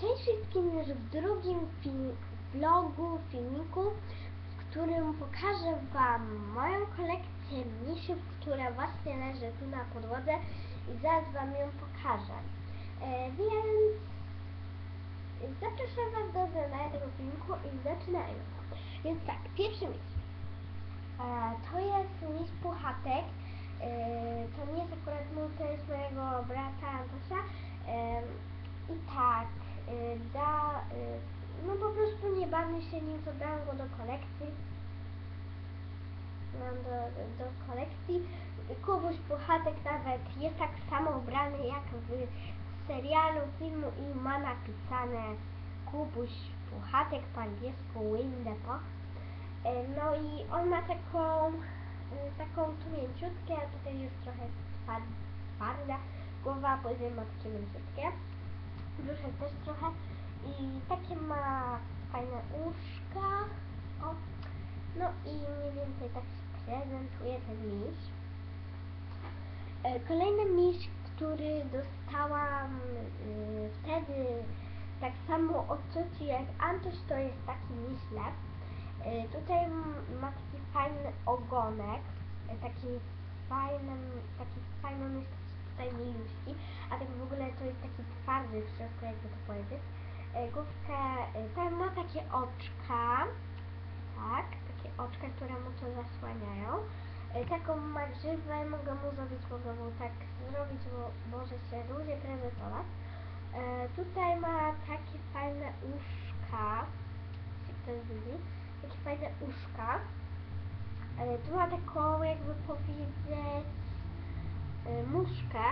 Cześć wszystkim już w drugim film, vlogu, filmiku, w którym pokażę Wam moją kolekcję misiów, która właśnie leży tu na podłodze i zaraz Wam ją pokażę. E, więc zapraszam Was do oglądania tego filmiku i zaczynajmy. Więc tak, pierwszy miś. E, to jest miś puchatek. E, to nie jest akurat mój, to jest mojego brata Antosia. E, I tak, e, da, e, no po prostu nie bawię się nim, dam go do kolekcji. Mam do, do kolekcji. Kubuś Puchatek nawet jest tak samo ubrany jak w serialu, filmu i ma napisane Kubuś Puchatek po angielsku Win the Pot. E, No i on ma taką, taką tu mięciutkę, a tutaj jest trochę twar- twarda głowa, później ma takie mięciutkie. Brzuszek też trochę i takie ma fajne uszka. O. No i mniej więcej tak się prezentuje ten miś. E, Kolejny miś, który dostałam y, wtedy tak samo od cioci jak Antoś, to jest taki miś. E, Tutaj ma taki fajny ogonek, e, taki fajny, taki fajny tutaj a tak w ogóle to jest taki twardy w środku, jakby to powiedzieć. E, Główkę, e, tam ma takie oczka, tak, takie oczka, które mu to zasłaniają. E, Taką ma mogę mu zrobić, mogę mu tak zrobić, bo może się różnie prezentować. Tutaj ma takie fajne uszka, jak to widzi, takie fajne uszka. Tu ma taką, jakby powiedzieć, muszkę,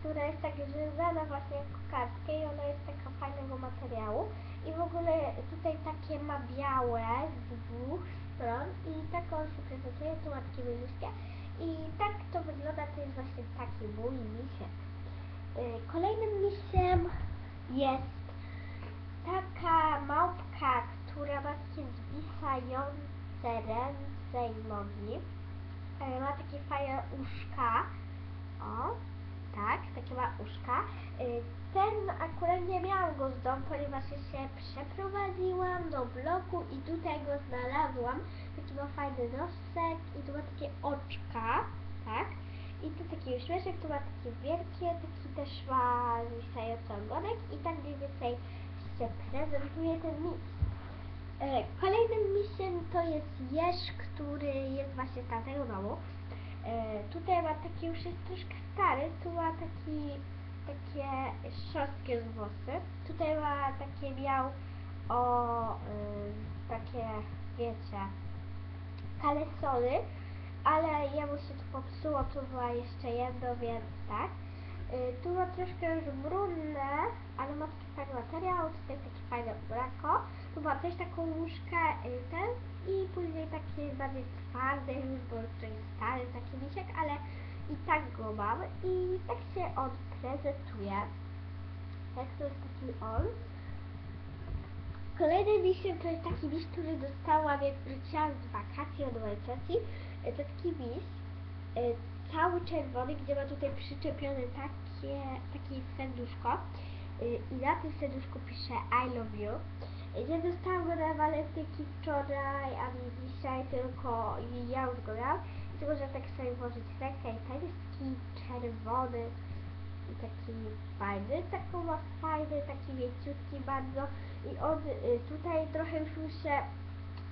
która jest tak związana właśnie jak kokardkę i ona jest taka fajnego materiału. I w ogóle tutaj takie ma białe z dwóch stron i tak on się prezentuje, tu ma takie. I tak to wygląda, to jest właśnie taki mój misiek. Y, Kolejnym misiem jest taka małpka, która takie zwisające ręce i nogi. E, Ma takie fajne uszka. O, tak, takie ma uszka. Y, Ten akurat nie miałam go z domu, ponieważ się przeprowadziłam do bloku i tutaj go znalazłam. Taki ma fajny nosek i tu ma takie oczka, tak? I tu taki uśmieszek, tu ma takie wielkie, taki też ma zwisający ogonek i tak mniej więcej się prezentuje ten mis. E, Kolejnym misiem to jest jeż, który jest właśnie z tamtego domu. E, tutaj ma taki już jest troszkę stary, tu ma taki, takie szorstkie włosy. Tutaj ma takie miał o y, takie wiecie kalesony, ale jemu się tu popsuło, tu była jeszcze jedno, więc tak. Y, tu ma troszkę już brudne, ale ma taki fajny materiał, tutaj taki fajny brako. Tu ma też taką łóżkę y, ten i później takie bardziej twarde już, bo jest stary taki misiek, ale i tak go mam i tak się on prezentuje. Tak to jest taki on. Kolejny misiem to jest taki miś, który dostałam jak wróciłam z wakacji od mojej cioci. E, To taki miś, cały czerwony, gdzie ma tutaj przyczepione takie, takie serduszko. E, I na tym serduszku pisze I love you. E, Nie dostałam go na walentynki wczoraj, ani dzisiaj, tylko ja już go tu można tak sobie włożyć rękę i ten jest taki czerwony taki fajny, taką ma fajny, taki mięciutki bardzo i on y, tutaj trochę już się,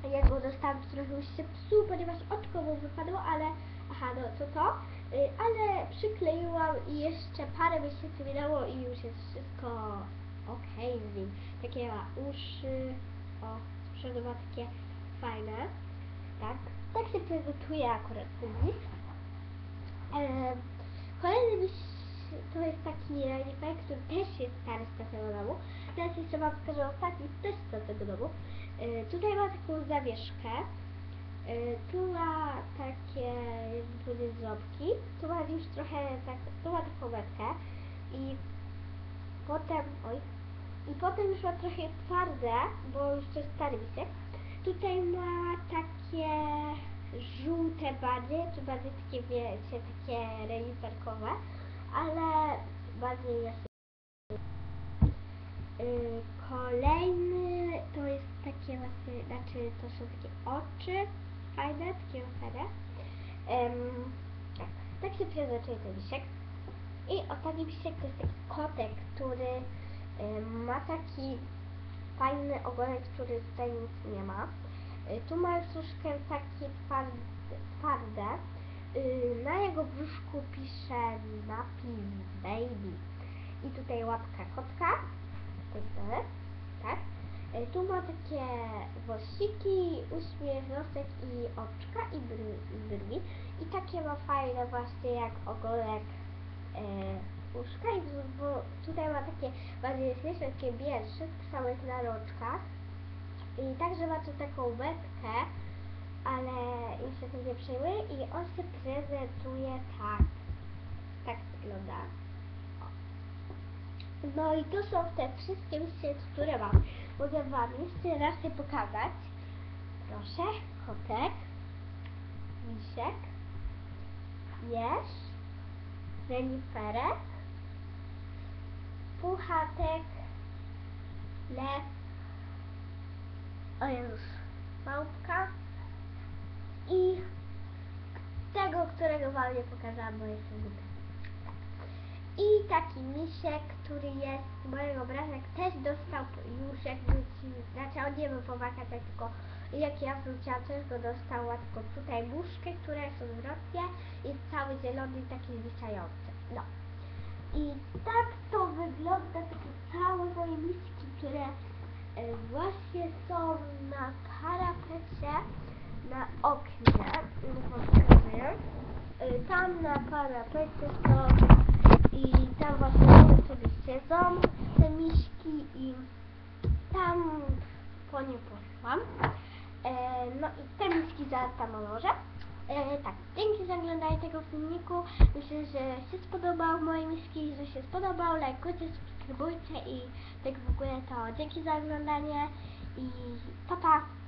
jak go dostałam, już się psuł, ponieważ oczko mu wypadło, ale aha, no to to, y, ale przykleiłam i jeszcze parę miesięcy minęło i już jest wszystko okej z nim. Takie ma uszy, o, z przodu ma takie fajne, tak, tak się prezentuje akurat list. Em, Kolejny miś to jest taki renifer, który też jest stary z tamtego domu. Teraz jeszcze wam pokażę ostatni też z tamtego domu. E, tutaj ma taką zawieszkę. E, tu ma takie jakby ząbki. Tu ma już trochę tak, tu ma taką metkę. I potem, oj, i potem już ma trochę twarde, bo już to jest stary misek. Tutaj ma takie żółte bardziej, czy bardziej takie, wiecie, takie reniferkowe, ale bardziej jasne. Y, kolejny właśnie, znaczy to są takie oczy fajne, takie fajne. Em, tak, tak się prezentuje ten misiek. I ostatni misiek to jest taki kotek, który em, ma taki fajny ogonek, który tutaj nic nie ma. Y, tu ma troszkę takie twarde. Y, na jego brzuszku pisze napis baby. I tutaj łapka kotka, z tej strony, tak. Y, tu ma takie włosiki, uśmiech, nosek i oczka i brwi, i takie ma fajne właśnie jak ogonek e, uszka i tutaj ma takie bardziej śmieszne takie bierszy w samych naroczkach. I także ma tu taką łebkę, ale jeszcze tym nie przejmuję i on się prezentuje tak. Tak wygląda. No i to są te wszystkie misje, które mam. Mogę wam jeszcze raz je pokazać. Proszę, kotek, misiek, jeż, reniferek, puchatek, lew, o Jezus, małpka i tego, którego wam nie pokazałam, bo jestem głupia. I taki misiek, który jest z mojego obrazek, też dostał już jak wróci, znaczy on nie był po wakacjach, tylko jak ja wróciłam, też go dostał, ma tylko tutaj muszkę, które są zwrotnie, jest cały zielony i taki zwisający. No. I tak to wygląda, takie całe moje miski, które e, właśnie są na parapecie, na oknie. E, Tam na parapecie są i tam właśnie sobie siedzą, te miśki i tam po nie poszłam. E, no i te miski zaraz tam. E, tak, dzięki za oglądanie tego filmiku. Myślę, że się spodobał moje miski, że się spodobał. Lajkujcie, subskrybujcie i tak w ogóle to dzięki za oglądanie i pa pa!